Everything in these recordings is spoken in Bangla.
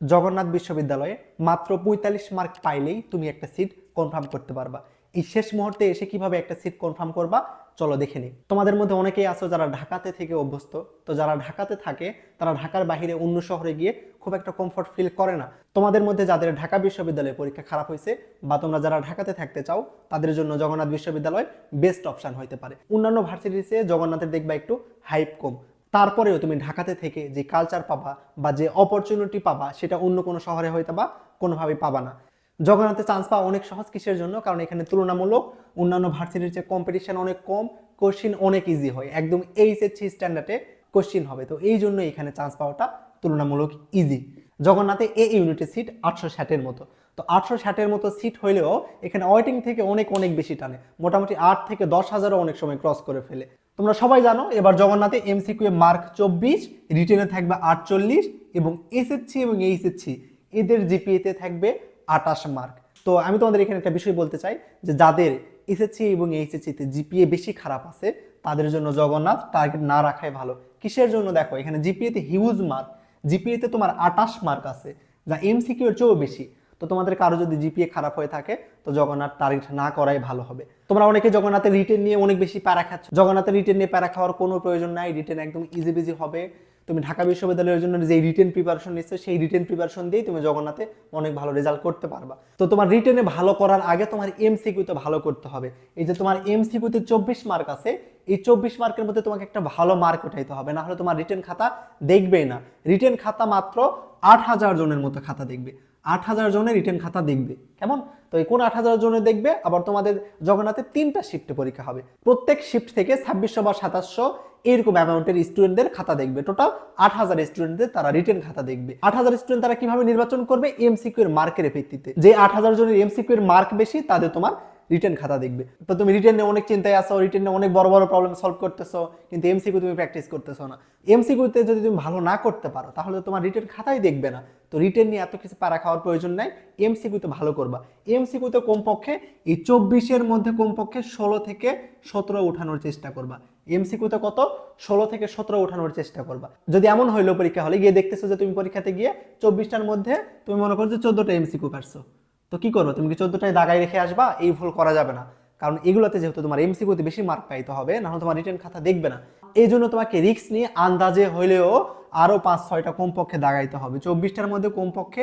জগন্নাথ বিশ্ববিদ্যালয়ে মাত্র পঁয়তাল্লিশ মার্ক পাইলেই তুমি একটা সিট কনফার্ম করতে পারবা। এই শেষ মুহূর্তে এসে কীভাবে একটা সিট কনফার্ম করবা, চলো দেখে নিই। তোমাদের মধ্যে অনেকেই আছো যারা ঢাকাতে থেকে অভ্যস্ত। তো যারা ঢাকাতে থাকে, তারা ঢাকার বাইরে অন্য শহরে গিয়ে খুব একটা কমফর্ট ফিল করে না। তোমাদের মধ্যে যাদের ঢাকা বিশ্ববিদ্যালয়ে পরীক্ষা খারাপ হয়েছে বা তোমরা যারা ঢাকাতে থাকতে চাও, তাদের জন্য জগন্নাথ বিশ্ববিদ্যালয় বেস্ট অপশন হইতে পারে। অন্যান্য ভার্সিটিসে জগন্নাথের দেখবা একটু হাইপ কম। তারপরেও তুমি ঢাকাতে থেকে যে কালচার পাবা বা যে অপরচুনিটি পাবা, সেটা অন্য কোনো শহরে হয়তো বা কোনোভাবেই পাবা না। জগন্নাথে চান্স পাওয়া অনেক সহজ কিসের জন্য? কারণ এখানে তুলনামূলক অন্যান্য ভার্সিটির চেয়ে কম্পিটিশন অনেক কম কোশ্চিন অনেক ইজি হয়। একদম এইচএসসি স্ট্যান্ডার্ডে কোশ্চিন হবে। তো এই জন্য এখানে চান্স পাওয়াটা তুলনামূলক ইজি জগন্নাথে এ ইউনিটের সিট আটশো ষাটের মতো। তো আটশো ষাটের মতো সিট হইলেও এখানে ওয়েটিং থেকে অনেক অনেক বেশি টানে। মোটামুটি আট থেকে দশ হাজারও অনেক সময় ক্রস করে ফেলে। তোমরা সবাই জানো, এবার জগন্নাথে এমসিকিউ মার্ক চব্বিশ রিটেনে থাকবে আটচল্লিশ এবং এসএসসি এবং এইচএসসি এদের জিপিএতে থাকবে আটাশ মার্ক তো আমি তোমাদের এখানে একটা বিষয় বলতে চাই যে যাদের এসএসসি এবং এইচএসসিতে জিপিএ বেশি খারাপ আছে, তাদের জন্য জগন্নাথ টার্গেট না রাখাই ভালো। কিসের জন্য? দেখো, এখানে জিপিএতে হিউজ মার্ক জিপিএতে তোমার আটাশ মার্ক আছে, যা এমসিকিউ এর চেয়েও বেশি। তো তোমাদের কারও যদি জিপিএ খারাপ হয়ে থাকে, তো জগন্নাথ টার্গেট না করাই ভালো হবে। তোমরা অনেকে জগন্নাথের রিটেন নিয়ে অনেক বেশি প্যারা খাচ্ছ। জগন্নাথের রিটেন নিয়ে প্যারা খাওয়ার কোনো প্রয়োজন নাই রিটেন একদম ইজি বিজি হবে। তুমি ঢাকা বিশ্ববিদ্যালয়ের জন্য যে রিটেন প্রিপারেশন নিচ্ছ, সেই রিটেন প্রিপারেশন দিয়েই তুমি জগন্নাথে অনেক ভালো রেজাল্ট করতে পারবা। তো তোমার রিটেনে ভালো করার আগে তোমার এমসিকিউতে ভালো করতে হবে। এই যে তোমার এমসিকিউতে চব্বিশ মার্ক আছে, এই চব্বিশ মার্কের মধ্যে তোমাকে একটা ভালো মার্ক উঠাইতে হবে। না হলে তোমার রিটেন খাতা দেখবেই না। রিটেন খাতা মাত্র আট হাজার জনের মতো খাতা দেখবে। আট হাজার জনের রিটার্ন খাতা দেখবে। কেমন? তো এই কোন আট হাজার জনের দেখবে? আবার তোমাদের জগন্নাথে তিনটা শিফটে পরীক্ষা হবে। প্রত্যেক শিফট থেকে ছাব্বিশশো বা সাতাশশো এইরকম অ্যামাউন্টের স্টুডেন্টদের খাতা দেখবে। টোটাল আট হাজার স্টুডেন্টদের তারা রিটার্ন খাতা দেখবে। আট হাজার স্টুডেন্ট তারা কীভাবে নির্বাচন করবে? এমসিকিউ এর মার্কের ভিত্তিতে। যে আট হাজার জনের এমসিকিউ এর মার্ক বেশি, তাদের তোমার রিটেন খাতা দেখবে। তো তুমি রিটেনে অনেক চিন্তায় আসো রিটেনে অনেক বড় বড় প্রবলেম সলভ করতেছো, কিন্তু এমসিকিউ তুমি প্র্যাকটিস করতেছো না। এমসিকিউতে যদি তুমি ভালো না করতে পারো, তাহলে তোমার রিটার্ন খাতাই দেখবে না। তো রিটেন নিয়ে এত কিছু পারা খাওয়ার প্রয়োজন নাই এমসিকিউতে ভালো করবা। এমসিকিউতে কমপক্ষে এই চব্বিশের মধ্যে কমপক্ষে ষোলো থেকে সতেরো উঠানোর চেষ্টা করবা। এমসিকিউতে কত? ষোলো থেকে সতেরো উঠানোর চেষ্টা করবা। যদি এমন হইল পরীক্ষা হলে গিয়ে দেখতেছো যে তুমি পরীক্ষাতে গিয়ে চব্বিশটার মধ্যে তুমি মনে করো যে চোদ্দোটা এমসিকিউ পারছ তো কি করব? তুমি কি চোদ্দটায় দাগায় রেখে আসবা? এই ভুল করা যাবে না। কারণ এগুলোতে যেহেতু তোমার এমসিকিউতে বেশি মার্ক পাইতে হবে নাহলে তোমার রিটার্ন খাতা দেখবে না। এই জন্য তোমাকে রিস্ক নিয়ে আন্দাজে হইলেও আরও পাঁচ, ছয়টা কমপক্ষে দাগাইতে হবে। চব্বিশটার মধ্যে কমপক্ষে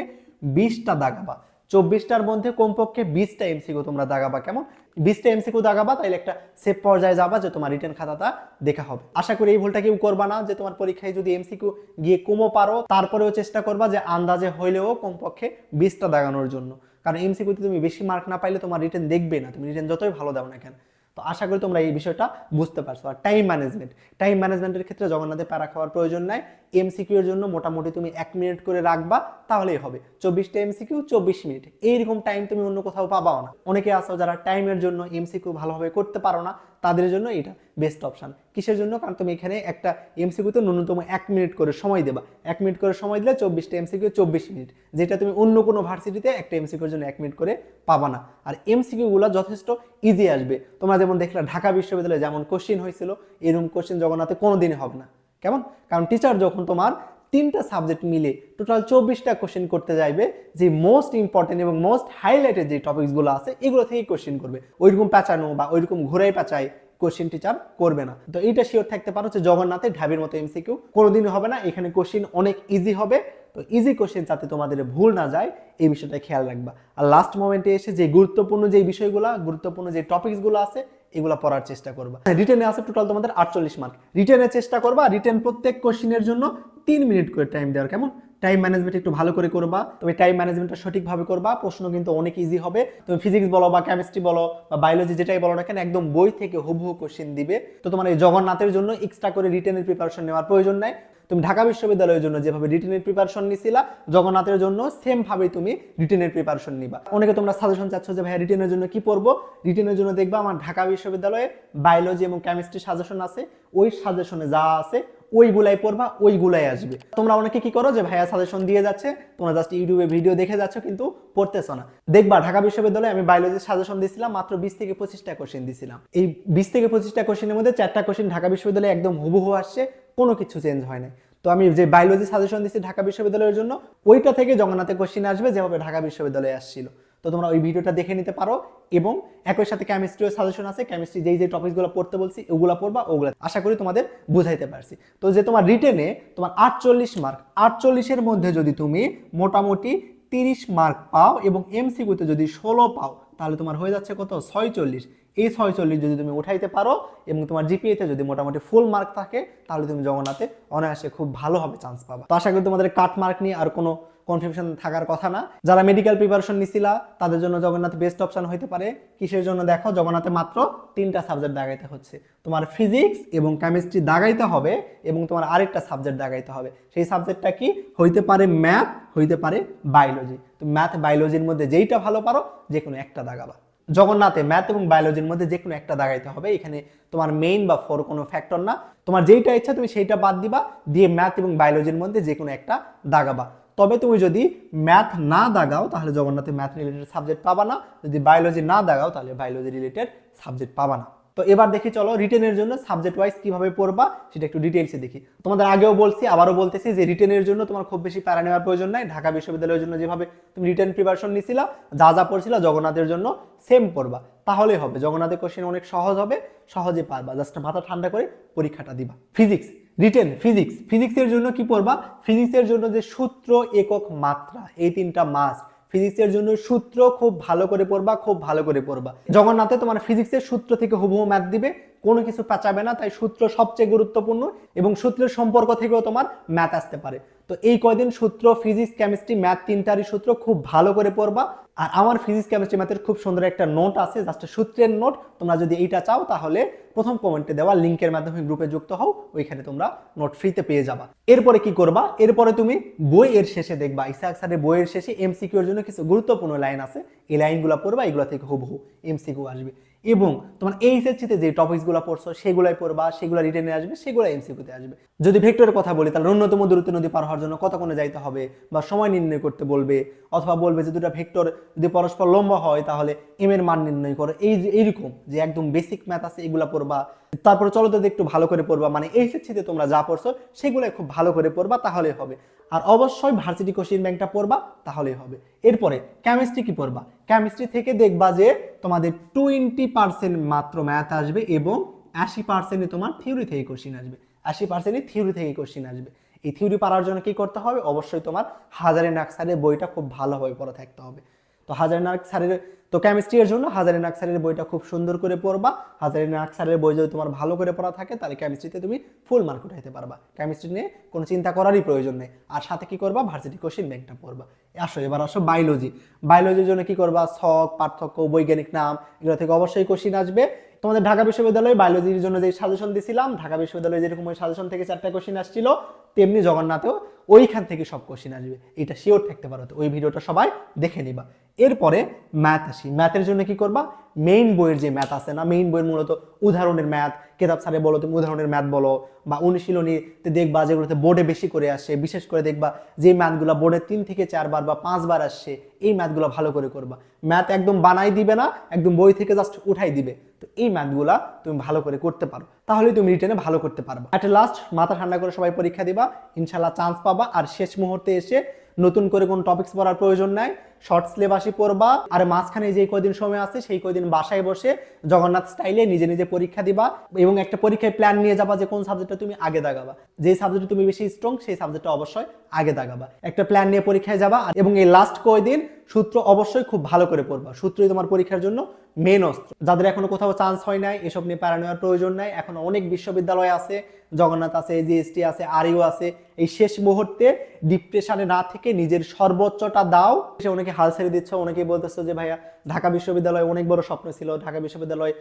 বিশটা দাগাবা। চব্বিশটার মধ্যে কমপক্ষে বিশটা এমসিকিউ তোমরা দাগাবা। কেমন? বিশটা এমসিকিউ দাগাবা, তাইলে একটা সেফ পর্যায়ে যাবা যে তোমার রিটার্ন খাতাটা দেখা হবে। আশা করি এই ভুলটা কেউ করবা না যে তোমার পরীক্ষায় যদি এমসিকিউ গিয়ে কমও পারো, তারপরেও চেষ্টা করবা যে আন্দাজে হইলেও কমপক্ষে বিশটা দাগানোর জন্য। কারণ এমসিকিউতে তুমি বেশি মার্ক না পাইলে তোমার রিটার্ন দেখবে না। তুমি রিটার্ন যতই ভালো দাও না কেন। তো আশা করি তোমরা এই বিষয়টা বুঝতে পারছ। আর টাইম ম্যানেজমেন্ট টাইম ম্যানেজমেন্টের ক্ষেত্রে জগন্নাথে প্যারা খাওয়ার প্রয়োজন নাই। এমসিকিউ এর জন্য মোটামুটি তুমি এক মিনিট করে রাখবা, তাহলেই হবে। চব্বিশটা এমসিকিউ চব্বিশ মিনিট এইরকম টাইম তুমি অন্য কোথাও পাবাও না। অনেকে আসো যারা টাইমের জন্য এমসিকিউ ভালোভাবে করতে পারো না। তাদের জন্য এটা বেস্ট অপশন কিসের জন্য? কারণ তুমি এখানে একটা এমসিকিউতে ন্যূনতম এক মিনিট করে সময় দেবা। এক মিনিট করে সময় দিলে চব্বিশটা এমসিকিউ চব্বিশ মিনিট যেটা তুমি অন্য কোনো ভার্সিটিতে একটা এমসিকিউর জন্য এক মিনিট করে পাবা না। আর এমসিকিউগুলো যথেষ্ট ইজি আসবে। তোমরা যেমন দেখলে ঢাকা বিশ্ববিদ্যালয়ে যেমন কোশ্চিন হয়েছিল, এরকম কোশ্চিন জগন্নাথে কোনো দিনে হবে না। কেমন? কারণ টিচার যখন তোমার তিনটা সাবজেক্ট মিলে টোটাল চব্বিশটা কোশ্চেন করতে যাইবে, যে মোস্ট ইম্পর্টেন্ট এবং মোস্ট হাইলাইটেড যে টপিকসগুলো আছে, এগুলো থেকেই কোশ্চেন করবে। ওইরকম পেঁচানো বা ওইরকম ঘুরাই পেঁচাই কোশ্চিন টিচার করবে না। তো এইটা শিওর থাকতে পারো যে জগন্নাথের ঢাবির মতো এমসিকিউ কোনোদিনই হবে না, এখানে কোশ্চিন অনেক ইজি হবে। তো ইজি কোশ্চেন যাতে তোমাদের ভুল না যায়, এই বিষয়টা খেয়াল রাখবা। আর লাস্ট মোমেন্টে এসে যে গুরুত্বপূর্ণ যে বিষয়গুলো, গুরুত্বপূর্ণ যে টপিকসগুলো আছে, এগুলো পড়ার চেষ্টা করবা। রিটেনে আছে টোটাল তোমাদের আটচল্লিশ মার্ক রিটেনের চেষ্টা করবা রিটেন প্রত্যেক কোশ্চিনের জন্য তিন মিনিট করে টাইম দেওয়ার। কেমন? টাইম ম্যানেজমেন্ট একটু ভালো করে করবা তুমি টাইম ম্যানেজমেন্টটা সঠিকভাবে করবা, প্রশ্ন কিন্তু অনেক ইজি হবে। তুমি ফিজিক্স বলো বা কেমিস্ট্রি বলো বা বায়োলজি যেটাই বলো না কেন, একদম বই থেকে হুবহু কোশ্চেন দিবে। তো তোমার এই জগন্নাথের জন্য এক্সট্রা করে রিটেনের প্রিপারেশন নেওয়ার প্রয়োজন নাই। তুমি ঢাকা বিশ্ববিদ্যালয়ের জন্য যেভাবে রিটেনের প্রিপারেশন নিছিলা, জগন্নাথের জন্য সেম ভাবে তুমি রিটেনের প্রিপারেশন নিবা। অনেকে তোমরা সাজেশন চাচ্ছ যে, ভাইয়া রিটেনের জন্য কি পড়ব? রিটেনের জন্য দেখবা আমার ঢাকা বিশ্ববিদ্যালয়ে বায়োলজি এবং কেমিস্ট্রি সাজেশন আছে। ওই সাজেশনে যা আছে ওইগুলাই পড়বা, ওইগুলাই আসবে। তোমরা অনেকে কি করো যে, ভাইয়া সাজেশন দিয়ে যাচ্ছে, তোমরা জাস্ট ইউটিউবে ভিডিও দেখে যাচ্ছ, কিন্তু পড়তেছো না। দেখবা, ঢাকা বিশ্ববিদ্যালয়ে আমি বায়োলজির সাজেশন দিছিলাম, মাত্র বিশ থেকে পঁচিশটা কোশ্চেন দিছিলাম। এই বিশ থেকে পঁচিশটা কোশ্চেনের মধ্যে চারটা কোশ্চেন ঢাকা বিশ্ববিদ্যালয়ে একদম হুবহু আসছে, কোনো কিছু চেঞ্জ হয় না তো আমি যে বায়োলজি সাজেশন দিচ্ছি ঢাকা বিশ্ববিদ্যালয়ের জন্য, ওইটা থেকে জগন্নাথে কোশ্চিন আসবে, যেভাবে ঢাকা বিশ্ববিদ্যালয়ে আসছিল। তো তোমরা ওই ভিডিওটা দেখে নিতে পারো এবং একই সাথে কেমিস্ট্রিও সাজেশন আছে। কেমিস্ট্রি যেই যে টপিকসগুলো পড়তে বলছি, ওগুলো পড়বা, ওগুলো আশা করি তোমাদের বুঝাইতে পারছি। তো যে তোমার রিটেনে তোমার আটচল্লিশ মার্ক আটচল্লিশের মধ্যে যদি তুমি মোটামুটি তিরিশ মার্ক পাও এবং এমসিকিউতে যদি ষোলো পাও, তাহলে তোমার হয়ে যাচ্ছে কত? ছয়চল্লিশ। এই ছয়চল্লিশ যদি তুমি উঠাইতে পারো এবং তোমার জিপিএতে যদি মোটামুটি ফুল মার্ক থাকে, তাহলে তুমি জগন্নাথে অনায়াসে খুব ভালোভাবে চান্স পাবা। তো আশা করি তোমাদের কাট মার্ক নিয়ে আর কোনো কনফিউশন থাকার কথা না। যারা মেডিকেল প্রিপারেশন নিছিলা, তাদের জন্য জগন্নাথ বেস্ট অপশন হইতে পারে। কিসের জন্য? দেখো, জগন্নাথে মাত্র তিনটা সাবজেক্ট দাগাইতে হচ্ছে। তোমার ফিজিক্স এবং কেমিস্ট্রি দাগাইতে হবে এবং তোমার আরেকটা সাবজেক্ট দাগাইতে হবে। সেই সাবজেক্টটা কি? হইতে পারে ম্যাথ হইতে পারে বায়োলজি তো ম্যাথ বায়োলজির মধ্যে যেইটা ভালো পারো যে কোনো একটা দাগাবা। জগন্নাথে ম্যাথ এবং বায়োলজির মধ্যে যে কোনো একটা দাগাইতে হবে। এখানে তোমার মেইন বা ফোর কোনো ফ্যাক্টর না। তোমার যেইটা ইচ্ছা তুমি সেইটা বাদ দিবা। দিয়ে ম্যাথ এবং বায়োলজির মধ্যে যে কোনো একটা দাগাবা। তবে তুমি যদি ম্যাথ না দাগাও, তাহলে জগন্নাথে ম্যাথ রিলেটেড সাবজেক্ট পাবা না। যদি বায়োলজি না দাগাও, তাহলে বায়োলজি রিলেটেড সাবজেক্ট পাবা না। তো এবার দেখি চলো রিটেনের জন্য সাবজেক্ট ওয়াইজ কীভাবে পড়বা, সেটা একটু ডিটেলসে দেখি। তোমাদের আগেও বলছি, আবারও বলতেছি যে রিটেনের জন্য তোমার খুব বেশি প্যারা নেওয়ার প্রয়োজন নাই। ঢাকা বিশ্ববিদ্যালয়ের জন্য যেভাবে তুমি রিটেন প্রিপারেশন নিছিলা, যা যা পড়ছিলা জগন্নাথের জন্য সেম পড়বা। তাহলেই হবে, জগন্নাথের কোশ্চেন অনেক সহজ হবে, সহজে পারবা। জাস্ট মাথা ঠান্ডা করে পরীক্ষাটা দিবা। ফিজিক্স রিটেন ফিজিক্স ফিজিক্সের জন্য কি পড়বা? ফিজিক্সের জন্য যে সূত্র একক মাত্রা, এই তিনটা মাস ফিজিক্সের জন্য সূত্র খুব ভালো করে পড়বা, খুব ভালো করে পড়বা। জগন্নাথে তোমার ফিজিক্সের সূত্র থেকে হুবহু ম্যাথ দিবে। কোনো কিছু পাচাবে না, তাই সূত্র সবচেয়ে গুরুত্বপূর্ণ এবং সূত্রের সম্পর্ক থেকেও তোমার ম্যাথ আসতে পারে। তো এই কয়দিন সূত্র ফিজিক্স কেমিস্ট্রি ম্যাথ তিনটারই সূত্র খুব ভালো করে পড়বা। আর আমার ফিজিক্স কেমিস্ট্রি ম্যাথের খুব সুন্দর একটা নোট আছে জাস্ট সূত্রের নোট তোমরা যদি এইটা চাও, তাহলে প্রথম কমেন্টে দেওয়া লিঙ্কের মাধ্যমে গ্রুপে যুক্ত হও, ওইখানে তোমরা নোট ফ্রিতে পেয়ে যাবা। এরপরে কি করবা? এরপরে তুমি বই এর শেষে দেখবা ইসাক স্যারের বইয়ের শেষে এমসিকিউর জন্য কিছু গুরুত্বপূর্ণ লাইন আছে। এই লাইনগুলো পড়বা, এগুলো থেকে হুবহু এমসিকিউ আসবে। এবং তোমার এইচএসসিতে যে টপিকসগুলো পড়ছো, সেগুলাই পড়বা, সেগুলো রিটেনে আসবে সেগুলো এমসিকিউতে আসবে। যদি ভেক্টরের কথা বলি, তাহলে অন্যতম দূরত্ব নদী পার হওয়ার জন্য কতক্ষণে যাইতে হবে বা সময় নির্ণয় করতে বলবে? অথবা বলবে যে দুটো ভেক্টর যদি পরস্পর লম্বা হয়, তাহলে এম এর মান নির্ণয় করো। এই যে, এইরকম যে একদম বেসিক ম্যাথ আছে, এগুলো পড়বা। তারপরে চলো তো একটু ভালো করে পড়বা। মানে এইচএসসিতে তোমরা যা পড়ছো সেগুলো খুব ভালো করে পড়বা তাহলে হবে। আর অবশ্যই ভার্সিটি কোশ্চিন ব্যাংকটা পড়বা, তাহলেই হবে। এরপরে কেমিস্ট্রি কি পড়বা? কেমিস্ট্রি থেকে দেখবা যে তোমাদের টোয়েন্টি পার্সেন্ট মাত্র ম্যাথ আসবে এবং আশি পার্সেন্টে তোমার থিওরি থেকে কোশ্চিন আসবে। আশি পার্সেন্টই থিওরি থেকে কোশ্চিন আসবে। এই থিওরি পারার জন্য কি করতে হবে? অবশ্যই তোমার হাজারে নাকসারের বইটা খুব ভালোভাবে পড়া থাকতে হবে। তো হাজারে নাক স্যারের তো কেমিস্ট্রি এর জন্য হাজারে নাক স্যারের বইটা খুব সুন্দর করে পড়বা। হাজারে নাক স্যারের বই যদি তোমার ভালো করে পড়া থাকে, তাহলে কেমিস্ট্রিতে তুমি ফুল মার্ক উঠাইতে পারবা। কেমিস্ট্রি নিয়ে কোনো চিন্তা করারই প্রয়োজন নেই। আর সাথে কি করবা? ভার্সিটি কোশ্চিন ব্যাংকটা পড়বা। আসো, এবার আসো বায়োলজি বায়োলজির জন্য কি করবা? ছক, পার্থক্য, বৈজ্ঞানিক নাম, এগুলো থেকে অবশ্যই কোশ্চিন আসবে। তোমাদের ঢাকা বিশ্ববিদ্যালয়ে বায়োলজির জন্য যে সাজেশন দিছিলাম, ঢাকা বিশ্ববিদ্যালয়ে যেরকম ওই সাজেশন থেকে চারটা কোশ্চিন আসছিল, তেমনি জগন্নাথেও ওইখান থেকে সব কোশ্চিন আসবে। এটা শিওর থাকতে পারো ওই ভিডিওটা সবাই দেখে নিবা। এরপরে ম্যাথ আসি। ম্যাথের জন্য কি করবা? মেইন বইয়ের যে ম্যাথ আছে না মেইন বইয়ের মূলত উদাহরণের ম্যাথ। কেতাব স্যারে বলো, তুমি উদাহরণের ম্যাথ বলো, বা অনুশীলনীতে দেখবা যেগুলোতে বোর্ডে বেশি করে আসে। বিশেষ করে দেখবা যে ম্যাথগুলো বোর্ডে তিন থেকে চারবার বা পাঁচবার আসছে, এই ম্যাথগুলো ভালো করে করবা। ম্যাথ একদম বানাই দিবে না, একদম বই থেকে জাস্ট উঠাই দিবে। তো এই ম্যাথগুলা তুমি ভালো করে করতে পারো। তাহলে তুমি রিটেনে ভালো করতে পারবা। একটা লাস্ট মাথা ঠান্ডা করে সবাই পরীক্ষা দিবা। ইনশাল্লাহ চান্স পাবা। আর শেষ মুহূর্তে এসে নতুন করে কোনো টপিক্স পড়ার প্রয়োজন নাই। শর্ট সিলেবাসই পড়বা আর মাঝখানে যে কয়দিন সময় আছে, সেই কয়দিন বাসায় বসে জগন্নাথ স্টাইলে নিজে নিজে পরীক্ষা দিবা এবং একটা পরীক্ষায় প্ল্যান নিয়ে যাবা যে কোন সাবজেক্টটা তুমি আগে দাগাবা। যে সাবজেক্টে তুমি বেশি স্ট্রং সেই সাবজেক্টটা অবশ্যই আগে দাগাবা। একটা প্ল্যান নিয়ে পরীক্ষায় যাবা এবং এই লাস্ট কয়দিন সূত্র অবশ্যই খুব ভালো করে পড়বা। সূত্রই তোমার পরীক্ষার জন্য মেন অস্ত্র যাদের এখনও কোথাও চান্স হয় নাই, এসব নিয়ে প্যারা নেওয়ার প্রয়োজন নাই। এখন অনেক বিশ্ববিদ্যালয় আছে, জগন্নাথ আছে জিএসটি আছে আরইউ আছে। এই শেষ মুহূর্তে ডিপ্রেশনে না থেকে নিজের সর্বোচ্চটা দাও। সে অনেকে হাল ছেড়ে দিচ্ছ অনেকে বলতেছো যে, ভাইয়া, ঢাকা বিশ্ববিদ্যালয় অনেক বড় স্বপ্ন ছিল। ঢাকা বিশ্ববিদ্যালয়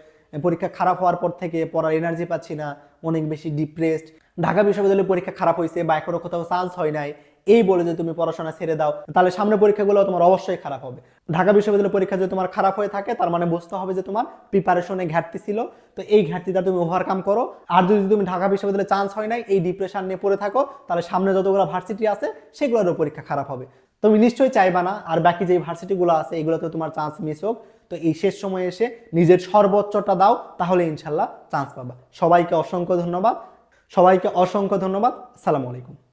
পরীক্ষা খারাপ হওয়ার পর থেকে পড়ার এনার্জি পাচ্ছি না। অনেক বেশি ডিপ্রেসড ঢাকা বিশ্ববিদ্যালয়ে পরীক্ষা খারাপ হয়েছে বা এখনও কোথাও চান্স হয় নাই। এই বলে যে তুমি পড়াশোনা ছেড়ে দাও, তাহলে সামনে পরীক্ষাগুলো তোমার অবশ্যই খারাপ হবে। ঢাকা বিশ্ববিদ্যালয় পরীক্ষা যদি তোমার খারাপ হয়ে থাকে, তার মানে বুঝতে হবে যে তোমার প্রিপারেশনে ঘাটতি ছিল। তো এই ঘাটতিটা তুমি ওভারকাম করো। আর যদি তুমি ঢাকা বিশ্ববিদ্যালয়ে চান্স হয় নাই, এই ডিপ্রেশন নিয়ে পড়ে থাকো, তাহলে সামনে যতগুলো ভার্সিটি আছে সেগুলোরও পরীক্ষা খারাপ হবে। তুমি নিশ্চয়ই চাইবা না, আর বাকি যে ভার্সিটিগুলো আছে, এগুলোতে তোমার চান্স মিস হোক। তো এই শেষ সময়ে এসে নিজের সর্বোচ্চটা দাও, তাহলে ইনশাল্লাহ চান্স পাবা। সবাইকে অসংখ্য ধন্যবাদ। সবাইকে অসংখ্য ধন্যবাদ। সালাম আলাইকুম।